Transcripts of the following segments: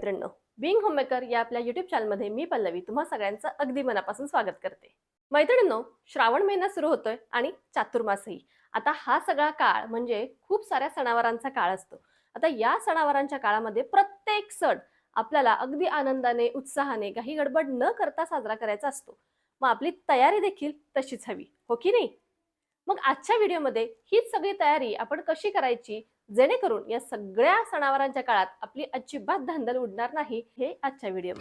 मैत्रिणींनो Bing homemaker या आपल्या युट्यूब चॅनलमध्ये मी पल्लवी तुम्हा सगळ्यांचं अगदी मनापासून स्वागत करते. मैत्रिणींनो श्रावण महिना सुरू होतोय आणि चातुर्मासही. आता हा सगळा काळ म्हणजे खूप साऱ्या सणावारांचा काळ असतो. आता या सणावारांच्या काळामध्ये प्रत्येक सण आपल्याला अगदी आनंदाने उत्साहाने काही गडबड न करता साजरा करायचा असतो. मग आपली तयारी देखील तशीच हवी हो की नाही? मग आजच्या व्हिडिओमध्ये हीच सगळी तयारी आपण कशी करायची? जेणेकरून या सगळ्या सणावारांच्या काळात आपली अजिबात धांदल उडणार नाही हे आजच्या व्हिडिओ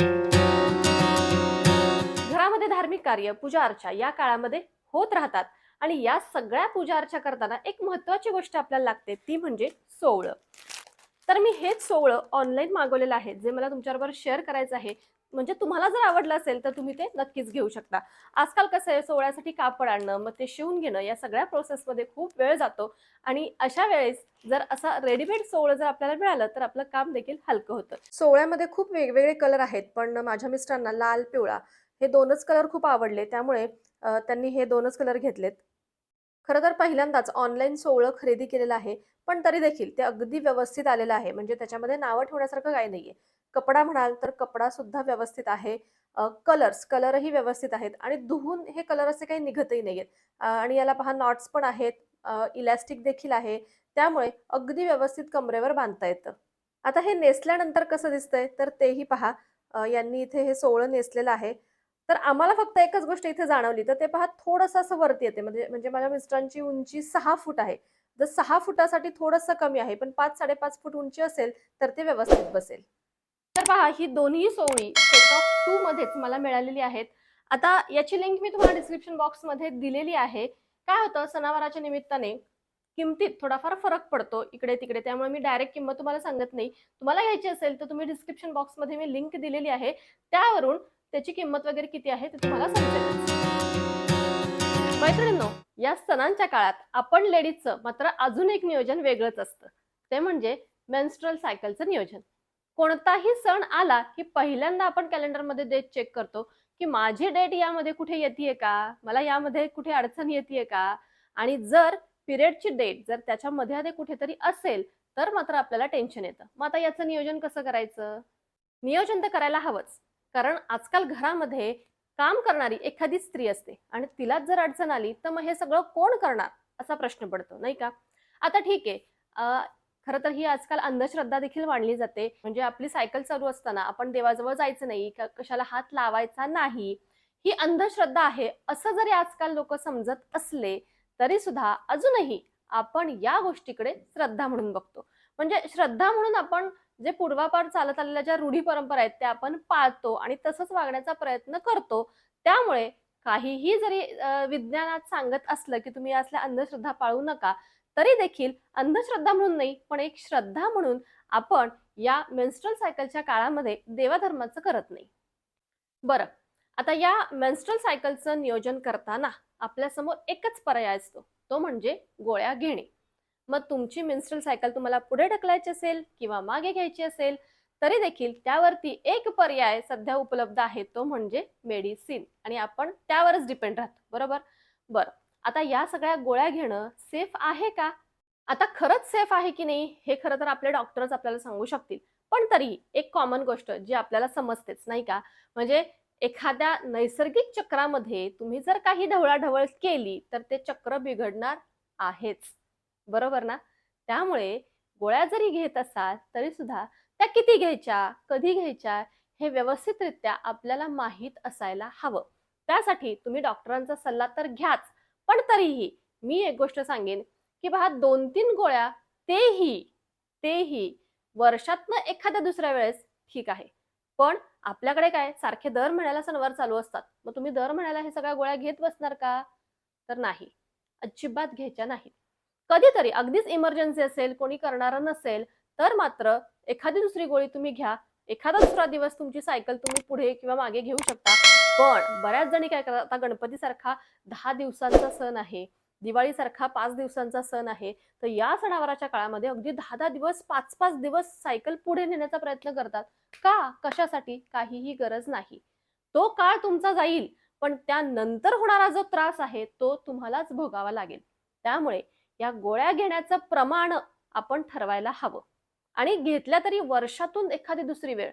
घरामध्ये धार्मिक कार्य पूजा अर्चा या काळामध्ये होत राहतात आणि या सगळ्या पूजा अर्चा करताना एक महत्वाची गोष्ट आपल्याला लागते ती म्हणजे सोवळं. तर मी हेच सोवळं ऑनलाईन मागवलेलं आहे जे मला तुमच्याबरोबर शेअर करायचं आहे. म्हणजे तुम्हाला जर आवडलं असेल तर तुम्ही ते नक्कीच घेऊ शकता. आजकाल कसं आहे सोहळ्यासाठी कापड आणणं मग ते शिवून घेणं या सगळ्या प्रोसेसमध्ये खूप वेळ जातो. आणि अशा वेळेस जर असा रेडीमेड सोहळं जर आपल्याला मिळालं तर आपलं काम देखील हलकं होतं. सोहळ्यामध्ये खूप वेगवेगळे कलर आहेत पण माझ्या मिस्टरांना लाल पिवळा हे दोनच कलर खूप आवडले. त्यामुळे त्यांनी हे दोनच कलर घेतलेत. खरं तर पहिल्यांदाच ऑनलाईन सोहळं खरेदी केलेलं आहे पण तरी देखील ते अगदी व्यवस्थित आलेलं आहे. म्हणजे त्याच्यामध्ये नावं ठेवण्यासारखं काही नाहीये. कपडा म्हणाल तर कपडा सुद्धा व्यवस्थित आहे. कलर्स कलरही व्यवस्थित आहेत. आणि धुवून हे कलर असे काही निघतही नाहीयेत. आहेत आणि याला पहा नॉट्स पण आहेत. इलॅस्टिक देखील आहे. त्यामुळे अगदी व्यवस्थित कमरेवर बांधता येतं. आता हे नेसल्यानंतर कसं दिसतंय? तर तेही पहा. यांनी इथे हे सोहळं नेसलेलं आहे. तर आम्हाला फक्त एकच गोष्ट इथे जाणवली. तर ते पहा थोडंसं असं वरती येते. म्हणजे म्हणजे माझ्या मिस्टरांची उंची सहा फूट आहे. जर सहा फुटासाठी थोडंसं कमी आहे पण पाच साडेपाच फूट उंची असेल तर ते व्यवस्थित बसेल. तर पहा ही दोन्ही सोवळी सेट ऑफ टू मध्येच मला मिळालेली आहेत. आता याची लिंक मी तुम्हाला डिस्क्रिप्शन बॉक्समध्ये दिलेली आहे. काय होतं सणावाराच्या निमित्ताने किमतीत थोडाफार फरक पडतो इकडे तिकडे. त्यामुळे मी डायरेक्ट किंमत तुम्हाला सांगत नाही. तुम्हाला घ्यायची असेल तर तुम्ही डिस्क्रिप्शन बॉक्समध्ये मी लिंक दिलेली आहे. त्यावरून त्याची किंमत वगैरे किती आहे ते तुम्हाला समजेल मैत्रिणींनो या सणांच्या काळात आपण लेडीजचं मात्र अजून एक नियोजन वेगळंच असतं. ते म्हणजे मेन्स्ट्रल सायकलचं नियोजन. कोणताही सण आला की पहिल्यांदा आपण कॅलेंडरमध्ये डेट चेक करतो की माझी डेट यामध्ये कुठे येते का? मला यामध्ये कुठे अडचण येते का? आणि जर पिरियडची डेट जर त्याच्यामध्ये आधी कुठेतरी असेल तर मात्र आपल्याला टेन्शन येतं. मग आता याचं नियोजन कसं करायचं? नियोजन तर करायला हवंच. कारण आजकाल घरामध्ये काम करणारी एखादी स्त्री असते आणि तिलाच जर अडचण आली तर मग हे सगळं कोण करणार? असा प्रश्न पडतो नाही का? आता ठीक आहे. खरं तर ही आजकाल अंधश्रद्धा देखील मानली जाते. म्हणजे आपली सायकल चालू असताना आपण देवाजवळ जायचं नाही कशाला हात लावायचा नाही ही अंधश्रद्धा आहे. असं जरी आजकाल लोक समजत असले तरी सुद्धा अजूनही आपण या गोष्टीकडे श्रद्धा म्हणून बघतो. म्हणजे श्रद्धा म्हणून आपण जे पूर्वापार चालत आलेल्या ज्या रूढी परंपरा आहेत त्या आपण पाळतो आणि तसंच वागण्याचा प्रयत्न करतो. त्यामुळे काहीही जरी विज्ञानात सांगत असलं की तुम्ही असल्या अंधश्रद्धा पाळू नका तरी देखील अंधश्रद्धा म्हणून नाही पण एक श्रद्धा म्हणून आपण या मेन्स्ट्रल सायकलच्या काळामध्ये देवाधर्माचं करत नाही. बरं आता या मेन्स्ट्रल सायकलचं नियोजन करताना आपल्यासमोर एकच पर्याय असतो तो म्हणजे गोळ्या घेणे. मग तुमची मेन्स्ट्रल सायकल तुम्हाला पुढे ढकलायची असेल किंवा मागे घ्यायची असेल तरी देखील त्यावरती एक पर्याय सध्या उपलब्ध आहे तो म्हणजे मेडिसिन आणि आपण त्यावरच डिपेंड राहतो बरोबर? बरं आता या सगळ्या गोळ्या घेणं सेफ आहे का? आता खरंच सेफ आहे की नाही हे खरं तर आपले डॉक्टरच आपल्याला सांगू शकतील. पण तरी एक कॉमन गोष्ट जी आपल्याला समजतेच नाही का? म्हणजे एखाद्या नैसर्गिक चक्रामध्ये तुम्ही जर काही ढवळाढवळ केली तर ते चक्र बिघडणार आहेच. बरोबर ना? त्यामुळे गोळ्या जरी घेत असाल तरी सुद्धा त्या किती घ्यायच्या कधी घ्यायच्या हे व्यवस्थितरित्या आपल्याला माहीत असायला हवं. त्यासाठी तुम्ही डॉक्टरांचा सल्ला तर घ्याच. पण तरीही मी एक गोष्ट सांगेन की पहा दोन तीन गोळ्या तेही तेही वर्षातनं एखाद्या दुसऱ्या वेळेस ठीक आहे. पण आपल्याकडे काय सारखे दर महिन्याला सणवार चालू असतात. मग तुम्ही दर महिन्याला हे सगळ्या गोळ्या घेत बसणार का? तर नाही. अजिबात घ्यायच्या नाही कधीतरी अगदीच इमर्जन्सी असेल कोणी करणारं नसेल तर मात्र एखादी दुसरी गोळी तुम्ही घ्या. एखादा दुसरा दिवस तुमची सायकल तुम्ही पुढे किंवा मागे घेऊ शकता. पण बऱ्याच जणी काय करतात आता गणपतीसारखा दहा दिवसांचा सण आहे दिवाळीसारखा पाच दिवसांचा सण आहे तर या सणावाराच्या काळामध्ये अगदी दहा दहा दिवस पाच पाच दिवस सायकल पुढे नेण्याचा प्रयत्न करतात. का? कशासाठी? काहीही गरज नाही. तो काळ तुमचा जाईल पण त्यानंतर होणारा जो त्रास आहे तो तुम्हालाच भोगावा लागेल. त्यामुळे या गोळ्या घेण्याचं प्रमाण आपण ठरवायला हवं. आणि घेतल्या तरी वर्षातून एखादी दुसरी वेळ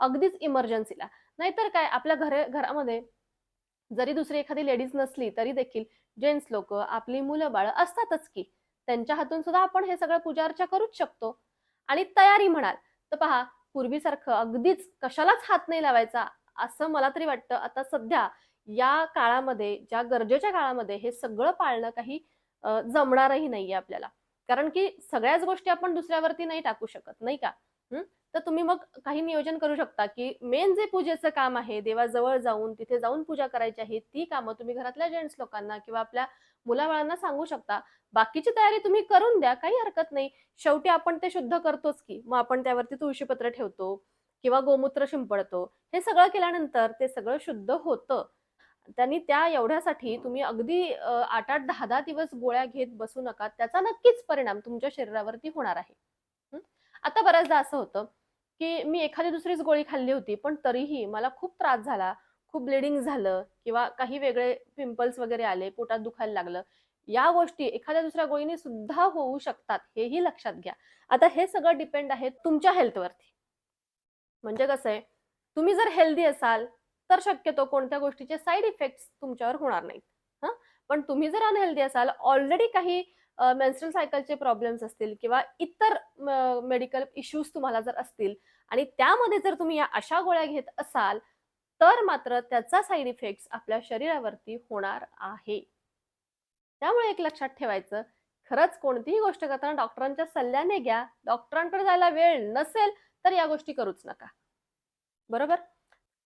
अगदीच इमर्जन्सीला नाहीतर काय आपल्या घर घरामध्ये जरी दुसरी एखादी लेडीज नसली तरी देखील जेंट्स लोक आपली मुलं बाळ असतातच की त्यांच्या हातून सुद्धा आपण हे सगळं पूजा अर्चा करूच शकतो. आणि तयारी म्हणाल तर पहा पूर्वीसारखं अगदीच कशालाच हात नाही लावायचा असं मला तरी वाटतं. आता सध्या या काळामध्ये ज्या गरजेच्या काळामध्ये हे सगळं पाळणं काही जमणारही नाहीये आपल्याला. कारण की सगळ्याच गोष्टी आपण दुसऱ्यावरती नाही टाकू शकत नाही का? तर तुम्ही मग काही नियोजन करू शकता की मेन जे पूजेचं काम आहे देवाजवळ जाऊन तिथे जाऊन पूजा करायची आहे ती कामं तुम्ही घरातल्या जेंट्स लोकांना किंवा आपल्या मुलाबाळांना सांगू शकता. बाकीची तयारी तुम्ही करून द्या काही हरकत नाही. शेवटी आपण ते शुद्ध करतोच की मग आपण त्यावरती तुळशीपत्र ठेवतो किंवा गोमूत्र शिंपडतो. हे सगळं केल्यानंतर ते सगळं शुद्ध होतं. त्यांनी त्या एवढ्यासाठी तुम्ही अगदी आठ आठ दहा दहा दिवस गोळ्या घेत बसू नका. त्याचा नक्कीच परिणाम तुमच्या शरीरावरती होणार आहे. आता बऱ्याचदा असं होतं की मी एखादी दुसरीच गोळी खाल्ली होती पण तरीही मला खूप त्रास झाला खूप ब्लिडिंग झालं किंवा काही वेगळे पिंपल्स वगैरे आले पोटात दुखायला लागलं. या गोष्टी एखाद्या दुसऱ्या गोळीने सुद्धा होऊ शकतात हेही लक्षात घ्या. आता हे सगळं डिपेंड आहे तुमच्या हेल्थवरती म्हणजे कसं आहे तुम्ही जर हेल्दी असाल तर शक्यतो कोणत्या गोष्टीचे साईड इफेक्ट्स तुमच्यावर होणार नाहीत. हां? पण तुम्ही जर अनहेल्दी असाल ऑलरेडी काही मेन्स्ट्रल सायकलचे प्रॉब्लेम्स असतील किंवा इतर मेडिकल इश्यूज तुम्हाला जर असतील आणि त्यामध्ये जर तुम्ही या अशा गोळ्या घेत असाल तर मात्र त्याचा साईड इफेक्ट्स आपल्या शरीरावरती होणार आहे. त्यामुळे एक लक्षात ठेवायचं खरंच कोणतीही गोष्ट करताना डॉक्टरांच्या सल्ल्याने घ्या. डॉक्टरांकडे जायला वेळ नसेल तर या गोष्टी करूच नका. बरोबर?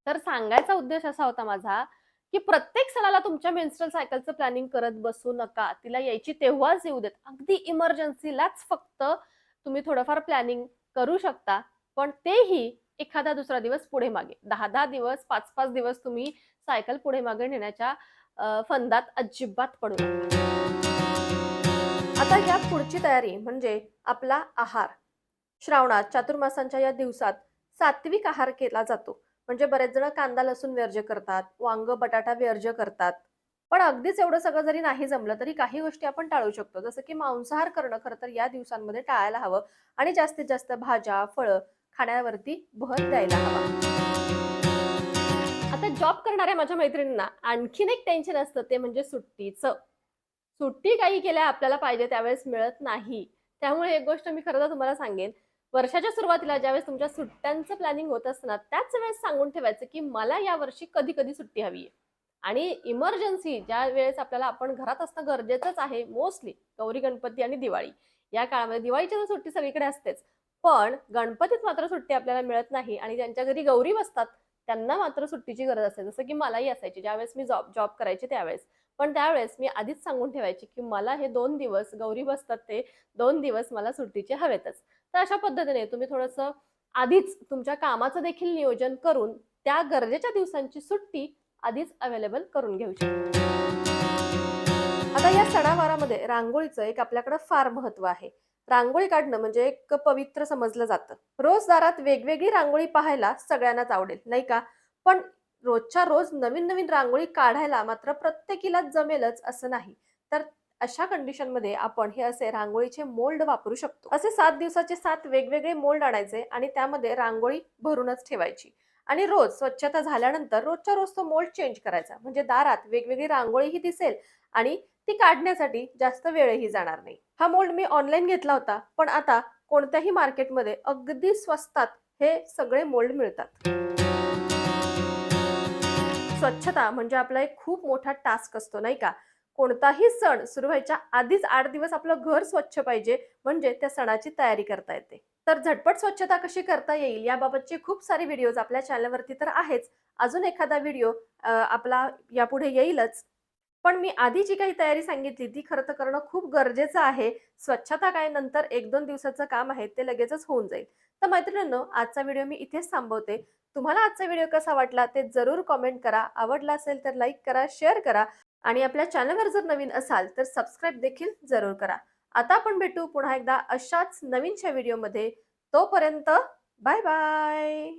तर सांगायचा उद्देश असा होता माझा की प्रत्येक सणाला तुमच्या मेन्स्ट्रल सायकलचं प्लॅनिंग करत बसू नका. तिला यायची तेव्हाच येऊ देत. अगदी इमर्जन्सीलाच फक्त तुम्ही थोडंफार प्लॅनिंग करू शकता. पण तेही एखादा दुसरा दिवस पुढे मागे. दहा दहा दिवस पाच पाच दिवस तुम्ही सायकल पुढे मागे नेण्याच्या फंदात अजिबात पडू आता या पुढची तयारी म्हणजे आपला आहार. श्रावणात चातुर्मासांच्या या दिवसात सात्विक आहार केला जातो. म्हणजे बरेच जण कांदा लसूण व्यर्ज करतात वांग बटाटा व्यर्ज करतात. पण अगदीच एवढं सगळं जरी नाही जमलं तरी काही गोष्टी आपण टाळू शकतो. जसं की मांसाहार करणं खरं तर या दिवसांमध्ये टाळायला हवं आणि जास्तीत जास्त भाज्या फळं खाण्यावरती भर द्यायला हवा. आता जॉब करणाऱ्या माझ्या मैत्रिणींना आणखीन एक टेन्शन असतं ते म्हणजे सुट्टीचं. सुट्टी काही केल्या आपल्याला पाहिजे त्यावेळेस मिळत नाही. त्यामुळे एक गोष्ट मी खरं तर तुम्हाला सांगेन वर्षाच्या सुरुवातीला ज्यावेळेस तुमच्या सुट्ट्यांचं प्लॅनिंग होत असताना त्याच वेळेस सांगून ठेवायचं की मला या वर्षी कधी कधी सुट्टी हवी आहे. आणि इमर्जन्सी ज्या वेळेस आपल्याला आपण घरात असणं गरजेचंच आहे मोस्टली गौरी गणपती आणि दिवाळी. या काळामध्ये दिवाळीची तर सुट्टी सगळीकडे असतेच. पण गणपतीत मात्र सुट्टी आपल्याला मिळत नाही आणि ज्यांच्या घरी गौरी बसतात त्यांना मात्र सुट्टीची गरज असते. जसं की मलाही असायची ज्यावेळेस मी जॉब जॉब करायचे त्यावेळेस. पण त्यावेळेस मी आधीच सांगून ठेवायची की मला हे दोन दिवस गौरी बसतात ते दोन दिवस मला सुट्टीचे हवेतच. तर अशा पद्धतीने तुम्ही थोडंसं आधीच तुमच्या कामाचं देखील नियोजन करून त्या गरजेच्या दिवसांची सुट्टी आधीच अवेलेबल करून घेऊ शकता. आता या सणावारामध्ये रांगोळीचं एक आपल्याकडे फार महत्त्व आहे. रांगोळी काढणं म्हणजे एक पवित्र समजलं जातं. रोज दारात वेगवेगळी रांगोळी पाहायला सगळ्यांनाच आवडेल नाही का? पण रोजच्या रोज नवीन नवीन रांगोळी काढायला मात्र प्रत्येकीला जमेलच असं नाही. तर अशा कंडिशनमध्ये आपण हे असे रांगोळीचे मोल्ड वापरू शकतो. असे सात दिवसाचे सात वेगवेगळे मोल्ड आणायचे आणि त्यामध्ये रांगोळी भरूनच ठेवायची. आणि रोज स्वच्छता झाल्यानंतर रोजच्या रोज तो मोल्ड चेंज करायचा. म्हणजे दारात वेगवेगळी रांगोळीही दिसेल आणि ती काढण्यासाठी जास्त वेळही जाणार नाही. हा मोल्ड मी ऑनलाईन घेतला होता पण आता कोणत्याही मार्केटमध्ये अगदी स्वस्तात हे सगळे मोल्ड मिळतात. स्वच्छता म्हणजे आपला एक खूप मोठा टास्क असतो नाही का? कोणताही सण सुरू व्हायच्या आधीच आठ दिवस आपलं घर स्वच्छ पाहिजे म्हणजे त्या सणाची तयारी करता येते. तर झटपट स्वच्छता कशी करता येईल याबाबतचे खूप सारे व्हिडिओज आपल्या चॅनलवरती तर आहेच. अजून एखादा व्हिडिओ आपला यापुढे येईलच. पण मी आधी जी काही तयारी सांगितली ती खरं तर करणं खूप गरजेचं आहे. स्वच्छता काय नंतर एक दोन दिवसाचं काम आहे ते लगेचच होऊन जाईल. तर मैत्रिणींनो आजचा व्हिडिओ मी इथेच थांबवते. तुम्हाला आजचा व्हिडिओ कसा वाटला ते जरूर कमेंट करा. आवडला असेल तर लाईक करा शेअर करा. आणि आपल्या चॅनलवर जर नवीन असाल तर सबस्क्राईब देखील जरूर करा. आता आपण भेटू पुन्हा एकदा अशाच नवीनच्या व्हिडिओमध्ये तोपर्यंत बाय बाय